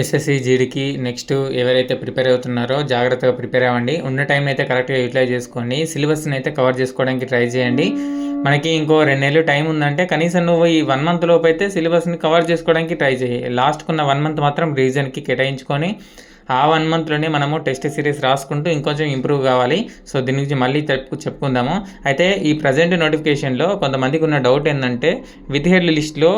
SSC జీడికి next ఎవరైతే prepare అవుతున్నారో జాగ్రత్తగా ప్రిపేర్ అవ్వండి. ఉన్న టైం అయితే కరెక్ట్గా యూటిలైజ్ చేసుకోండి. సిలబస్ని అయితే కవర్ చేసుకోవడానికి ట్రై చేయండి. మనకి ఇంకో రెండు నెలలు టైం ఉందంటే కనీసం నువ్వు ఈ వన్ మంత్ లోపు అయితే సిలబస్ని కవర్ చేసుకోవడానికి ట్రై చేయి. లాస్ట్కున్న వన్ మంత్ మాత్రం రీజన్కి కేటాయించుకొని ఆ వన్ మంత్లోనే మనము టెస్ట్ సిరీస్ రాసుకుంటూ ఇంకొంచెం ఇంప్రూవ్ కావాలి. సో దీని గురించి మళ్ళీ తప్పు చెప్పుకుందాము. అయితే ఈ ప్రజెంట్ నోటిఫికేషన్లో కొంతమందికి ఉన్న డౌట్ ఏంటంటే విత్ హెడ్ లిస్ట్లో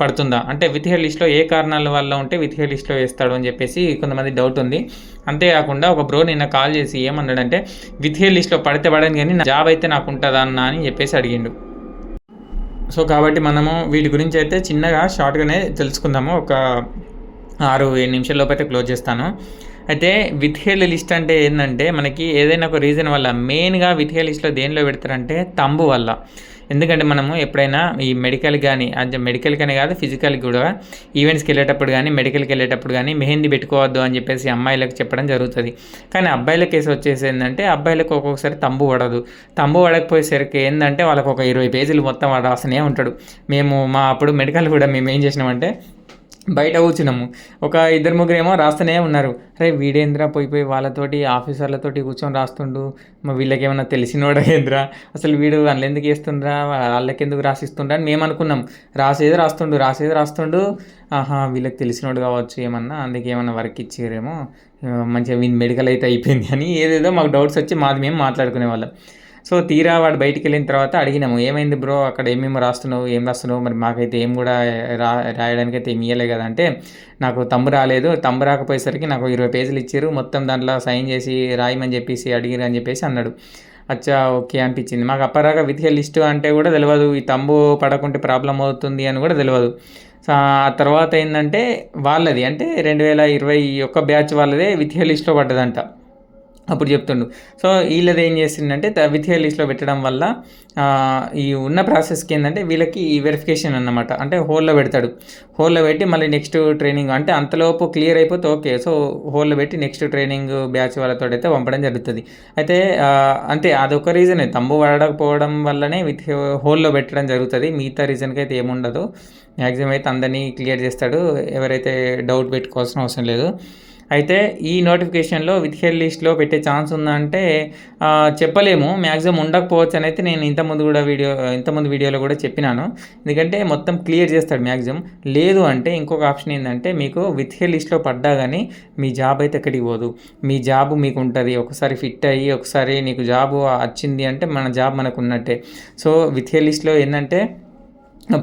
పడుతుందా? అంటే విత్ హెడ్ లిస్ట్లో ఏ కారణాల వల్ల ఉంటే విత్ హెడ్ లిస్ట్లో వేస్తాడు అని చెప్పేసి కొంతమంది డౌట్ ఉంది. అంతేకాకుండా ఒక బ్రో నిన్న కాల్ చేసి ఏమన్నాడంటే విత్ హెడ్ లిస్ట్లో పడితే పడని కానీ నా జాబ్ అయితే నాకు ఉంటుందా అన్న అని చెప్పేసి అడిగిండు. సో కాబట్టి మనము వీటి గురించి అయితే చిన్నగా షార్ట్గానే తెలుసుకుందాము. ఒక ఆరు ఏడు నిమిషాల్లోపు అయితే క్లోజ్ చేస్తాను. అయితే విత్హెల్ లిస్ట్ అంటే ఏంటంటే మనకి ఏదైనా ఒక రీజన్ వల్ల మెయిన్గా విత్హెల్ లిస్ట్లో దేనిలో పెడతారంటే తంబు వల్ల. ఎందుకంటే మనము ఎప్పుడైనా ఈ మెడికల్ కానీ అంటే మెడికల్ కానీ కాదు ఫిజికల్ కూడా ఈవెంట్స్కి వెళ్ళేటప్పుడు కానీ మెడికల్కి వెళ్ళేటప్పుడు కానీ మెహందీ పెట్టుకోవద్దు అని చెప్పేసి అమ్మాయిలకు చెప్పడం జరుగుతుంది. కానీ అబ్బాయిల కేసు వచ్చేసి ఏంటంటే అబ్బాయిలకు ఒక్కొక్కసారి తంబు పడదు. తంబు పడకపోయేసరికి ఏంటంటే వాళ్ళకు ఒక ఇరవై పేజీలు మొత్తం వాడు రాస్తూనే ఉంటాడు. మేము మా అప్పుడు మెడికల్ కూడా మేము ఏం చేసినామంటే బయట కూర్చున్నాము. ఒక ఇద్దరు ముగ్గురు ఏమో రాస్తూనే ఉన్నారు. రే వీడేంద్ర పోయి పోయి వాళ్ళతోటి ఆఫీసర్లతోటి కూర్చొని రాస్తుండు? మా వీళ్ళకి ఏమైనా తెలిసినోడా ఏంద్రా? అసలు వీడు వాళ్ళు ఎందుకు వేస్తుండ్రా వాళ్ళకెందుకు రాసిస్తుండ్రా అని మేము అనుకున్నాం రాసేది రాస్తుండు రాసేది రాస్తుండు. ఆహా వీళ్ళకి తెలిసినోడు కావచ్చు ఏమన్నా అందుకే ఏమన్నా వర్క్ ఇచ్చారేమో మంచిగా వీన్ మెడికల్ అయితే అయిపోయింది అని ఏదేదో మాకు డౌట్స్ వచ్చి మాది మేము మాట్లాడుకునే వాళ్ళం. సో తీరా వాడు బయటికి వెళ్ళిన తర్వాత అడిగినాము ఏమైంది బ్రో? అక్కడ ఏమేమి రాస్తున్నావు? ఏం రాస్తున్నావు? మరి మాకైతే ఏం కూడా రా రాయడానికి అయితే ఏమి ఇవ్వలే కదా అంటే నాకు తమ్ము రాలేదు. తమ్ము రాకపోయేసరికి నాకు ఇరవై పేజీలు ఇచ్చారు. మొత్తం దాంట్లో సైన్ చేసి రాయమని చెప్పేసి అడిగిరు అని చెప్పేసి అన్నాడు. అచ్చా ఓకే అనిపించింది. మాకు అప్పరాగా విధిగా లిస్టు అంటే కూడా తెలియదు ఈ తంబు పడకుంటే ప్రాబ్లం అవుతుంది అని కూడా తెలియదు ఆ తర్వాత ఏంటంటే వాళ్ళది. అంటే రెండు వేల ఇరవై ఒక్క బ్యాచ్ వాళ్ళదే విధిగా లిస్ట్లో పడ్డదంట. అప్పుడు చెప్తుండు. సో వీళ్ళది ఏం చేసిందంటే విత్ లిస్ట్లో పెట్టడం వల్ల ఈ ఉన్న ప్రాసెస్కి ఏంటంటే వీళ్ళకి ఈ వెరిఫికేషన్ అన్నమాట. అంటే హోల్లో పెడతాడు. హోల్లో పెట్టి మళ్ళీ నెక్స్ట్ ట్రైనింగ్ అంటే అంతలోపు క్లియర్ అయిపోతే ఓకే. సో హోల్లో పెట్టి నెక్స్ట్ ట్రైనింగ్ బ్యాచ్ వాళ్ళతో అయితే పంపడం జరుగుతుంది. అయితే అంతే అదొక రీజనే. తంబు పడకపోవడం వల్లనే విత్ హోల్లో పెట్టడం జరుగుతుంది. మిగతా రీజన్కి అయితే ఏముండదు. మ్యాక్సిమం అయితే అందరినీ క్లియర్ చేస్తాడు. ఎవరైతే డౌట్ పెట్టుకోవాల్సిన అవసరం లేదు. అయితే ఈ నోటిఫికేషన్లో విత్ హెల్ లిస్ట్లో పెట్టే ఛాన్స్ ఉందంటే చెప్పలేము. మ్యాక్సిమం ఉండకపోవచ్చు అని అయితే నేను ఇంతకుముందు కూడా వీడియో ఇంతకుముందు వీడియోలో కూడా చెప్పినాను. ఎందుకంటే మొత్తం క్లియర్ చేస్తాడు మ్యాక్సిమం లేదు అంటే ఇంకొక ఆప్షన్ ఏంటంటే మీకు విత్ హెల్ లిస్ట్లో పడ్డా కానీ మీ జాబ్ అయితే ఎక్కడికి పోదు. మీ జాబ్ మీకు ఉంటుంది. ఒకసారి ఫిట్ అయ్యి ఒకసారి నీకు జాబ్ వచ్చింది అంటే మన జాబ్ మనకు ఉన్నట్టే. సో విత్ హెడ్ లిస్ట్లో ఏంటంటే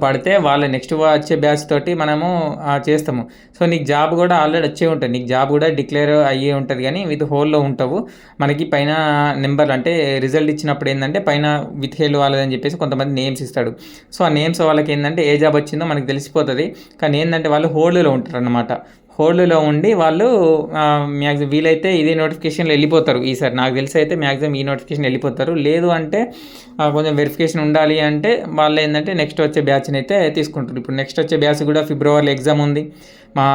పడితే వాళ్ళ నెక్స్ట్ వచ్చే బ్యాచ్ తోటి మనము చేస్తాము. సో నీకు జాబ్ కూడా ఆల్రెడీ వచ్చే ఉంటుంది. నీకు జాబ్ కూడా డిక్లేర్ అయ్యే ఉంటుంది కానీ విత్ హోల్లో ఉంటావు. మనకి పైన నెంబర్ అంటే రిజల్ట్ ఇచ్చినప్పుడు ఏంటంటే పైన విత్ హేల్ వాళ్ళదని చెప్పేసి కొంతమంది నేమ్స్ ఇస్తాడు. సో ఆ నేమ్స్ వాళ్ళకి ఏంటంటే ఏ జాబ్ వచ్చిందో మనకి తెలిసిపోతుంది. కానీ ఏంటంటే వాళ్ళు హోల్డ్లో ఉంటారు అన్నమాట హోల్డ్లో ఉండి వాళ్ళు మ్యాక్సిమం వీలైతే ఇదే నోటిఫికేషన్లో వెళ్ళిపోతారు. ఈసారి నాకు తెలిసి అయితే మ్యాక్సిమం ఈ నోటిఫికేషన్ వెళ్ళిపోతారు. లేదు అంటే కొంచెం వెరిఫికేషన్ ఉండాలి అంటే వాళ్ళు ఏంటంటే నెక్స్ట్ వచ్చే బ్యాచ్ని అయితే తీసుకుంటారు. ఇప్పుడు నెక్స్ట్ వచ్చే బ్యాచ్ కూడా ఫిబ్రవరిలో ఎగ్జామ్ ఉంది. మా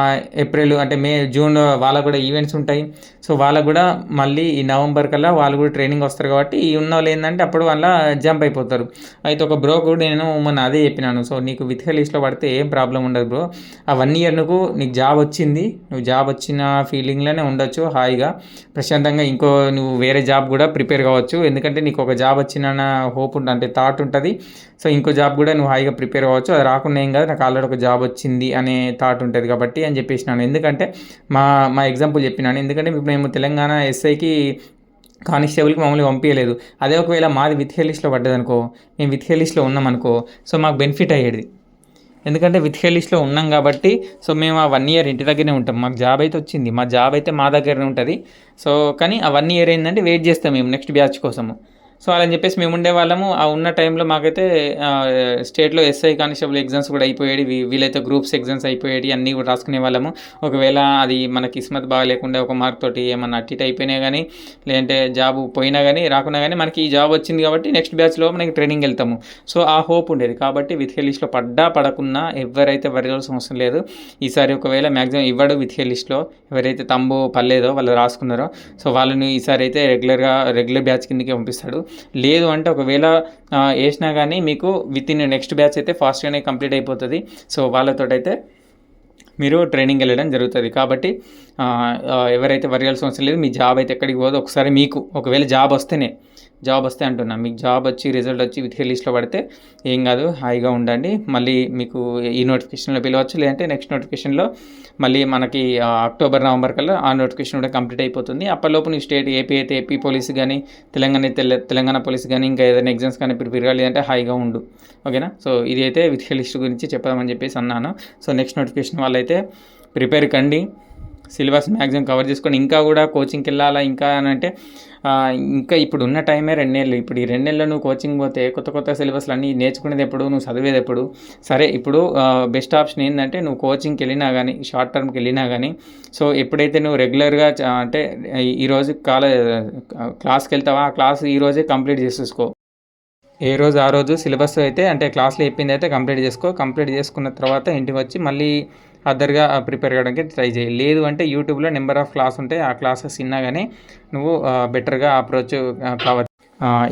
ఏప్రిల్ అంటే మే జూన్ వాళ్ళకు కూడా ఈవెంట్స్ ఉంటాయి. సో వాళ్ళకు కూడా మళ్ళీ ఈ నవంబర్ కల్లా వాళ్ళు కూడా ట్రైనింగ్ వస్తారు కాబట్టి ఈ ఉన్న వాళ్ళు ఏంటంటే అప్పుడు వాళ్ళ జంప్ అయిపోతారు. అయితే ఒక బ్రో కూడా నేను మొన్న అదే చెప్పినాను. సో నీకు విత్ లిస్ట్లో పడితే ఏం ప్రాబ్లం ఉండదు బ్రో ఆ వన్ ఇయర్ నువ్వు నీకు జాబ్ వచ్చింది. నువ్వు జాబ్ వచ్చిన ఫీలింగ్లోనే ఉండొచ్చు హాయిగా. ప్రశాంతంగా ఇంకో నువ్వు వేరే జాబ్ కూడా ప్రిపేర్ కావచ్చు. ఎందుకంటే నీకు ఒక జాబ్ వచ్చిన హోప్ ఉంటుంది అంటే థాట్ ఉంటుంది. సో ఇంకో జాబ్ కూడా నువ్వు హాయిగా ప్రిపేర్ అవ్వచ్చు అది రాకుండా ఏం కాదు. నాకు ఆల్రెడీ ఒక జాబ్ వచ్చింది అనే థాట్ ఉంటుంది కాబట్టి కాబట్టి అని చెప్పేసినాను. ఎందుకంటే మా మా ఎగ్జాంపుల్ చెప్పినాను. ఎందుకంటే ఇప్పుడు మేము తెలంగాణ ఎస్ఐకి కానిస్టేబుల్కి మమ్మల్ని పంపించలేదు అదే ఒకవేళ మాది విత్ లిస్ట్లో పడ్డదనుకో మేము విత్ లిస్ట్లో ఉన్నామనుకో సో మాకు బెనిఫిట్ అయ్యేది. ఎందుకంటే విత్ లిస్ట్లో ఉన్నాం కాబట్టి సో మేము ఆ వన్ ఇయర్ ఇంటి దగ్గరనే ఉంటాం. మాకు జాబ్ అయితే వచ్చింది. మా జాబ్ అయితే మా దగ్గరనే ఉంటుంది. సో కానీ ఆ వన్ ఇయర్ ఏంటంటే వెయిట్ చేస్తాం మేము నెక్స్ట్ బ్యాచ్ కోసము. సో అలా చెప్పేసి మేము ఉండే వాళ్ళము. ఆ ఉన్న టైంలో మాకైతే స్టేట్లో ఎస్ఐ కానిస్టేబుల్ ఎగ్జామ్స్ కూడా అయిపోయాయి వీలైతే గ్రూప్స్ ఎగ్జామ్స్ అయిపోయాయి అన్నీ కూడా రాసుకునే వాళ్ళము. ఒకవేళ అది మన కిస్మత్ బాగాలేకుండా ఒక మార్క్ తోటి ఏమన్నా అట్టి అయిపోయినా కానీ లేదంటే జాబ్ పోయినా కానీ రాకున్నా కానీ మనకి ఈ జాబ్ వచ్చింది కాబట్టి నెక్స్ట్ బ్యాచ్లో మనకి ట్రైనింగ్ వెళ్తాము. సో ఆ హోప్ ఉండేది. కాబట్టి విత్ లిస్ట్లో పడ్డా పడకున్నా ఎవరైతే వరగాల్సిన అవసరం లేదు ఈసారి ఒకవేళ మ్యాక్సిమం ఇవ్వడు విత్ లిస్ట్లో ఎవరైతే తంబు పర్లేదో వాళ్ళు రాసుకున్నారో సో వాళ్ళని ఈసారి అయితే రెగ్యులర్గా రెగ్యులర్ బ్యాచ్ కిందకి పంపిస్తాడు. లేదు అంటే ఒకవేళ వేసినా కానీ మీకు విత్ ఇన్ నెక్స్ట్ బ్యాచ్ అయితే ఫాస్ట్గానే కంప్లీట్ అయిపోతుంది. సో వాళ్ళతో అయితే మీరు ట్రైనింగ్ వెళ్ళడం జరుగుతుంది. కాబట్టి ఎవరైతే వరగాల్సిన అవసరం లేదు మీ జాబ్ అయితే ఎక్కడికి పోదో. ఒకసారి మీకు ఒకవేళ జాబ్ వస్తేనే జాబ్ వస్తే అంటున్నా మీకు జాబ్ వచ్చి రిజల్ట్ వచ్చి విత్ లిస్ట్లో పడితే ఏం కాదు హాయిగా ఉండండి. మళ్ళీ మీకు ఈ నోటిఫికేషన్లో పిలవచ్చు లేదంటే నెక్స్ట్ నోటిఫికేషన్లో మళ్ళీ మనకి అక్టోబర్ నవంబర్ కల్లా ఆ నోటిఫికేషన్ కూడా కంప్లీట్ అయిపోతుంది. అప్పటిలోపు నీ స్టేట్ ఏపీ అయితే ఏపీ పోలీస్ కానీ తెలంగాణ తెల- తెలంగాణ పోలీస్ కానీ ఇంకా ఏదైనా ఎగ్జామ్స్ కానీ ప్రిపేర్ కావాలి అంటే హాయిగా ఉండు. ఓకేనా? సో ఇది అయితే విత్ లిస్ట్ గురించి చెప్పదామని చెప్పేసి అన్నాను. సో నెక్స్ట్ నోటిఫికేషన్ వాళ్ళైతే ప్రిపేర్ కండి. సిలబస్ మ్యాక్సిమం కవర్ చేసుకొని ఇంకా కూడా కోచింగ్కి వెళ్ళాలా ఇంకా అని అంటే ఇంకా ఇప్పుడు ఉన్న టైమే రెండేళ్ళు. ఇప్పుడు ఈ రెండేళ్ళు నువ్వు కోచింగ్ పోతే కొత్త కొత్త సిలబస్లు అన్నీ నేర్చుకునేది ఎప్పుడు నువ్వు చదివేది ఎప్పుడు? సరే ఇప్పుడు బెస్ట్ ఆప్షన్ ఏంటంటే నువ్వు కోచింగ్కి వెళ్ళినా కానీ షార్ట్ టర్మ్కి వెళ్ళినా కానీ సో ఎప్పుడైతే నువ్వు రెగ్యులర్గా అంటే ఈరోజు కాలేజ్ క్లాస్కి వెళ్తావా? ఆ క్లాస్ ఈరోజే కంప్లీట్ చేసేసుకో. ఏ రోజు ఆ రోజు సిలబస్ అయితే అంటే క్లాస్లో చెప్పింది అయితే కంప్లీట్ చేసుకో. కంప్లీట్ చేసుకున్న తర్వాత ఇంటికి వచ్చి మళ్ళీ అదర్గా ప్రిపేర్ కావడానికి ట్రై చేయి. లేదు అంటే యూట్యూబ్లో నెంబర్ ఆఫ్ క్లాస్ ఉంటాయి. ఆ క్లాసెస్ విన్నా కానీ నువ్వు బెటర్గా అప్రోచ్ కావచ్చు.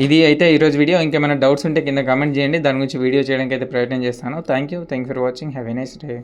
ఇది అయితే ఈరోజు వీడియో. ఇంకేమైనా డౌట్స్ ఉంటే కింద కామెంట్ చేయండి. దాని గురించి వీడియో చేయడానికి అయితే ప్రయత్నం చేస్తాను. Thank you thank for watching. Have a nice day.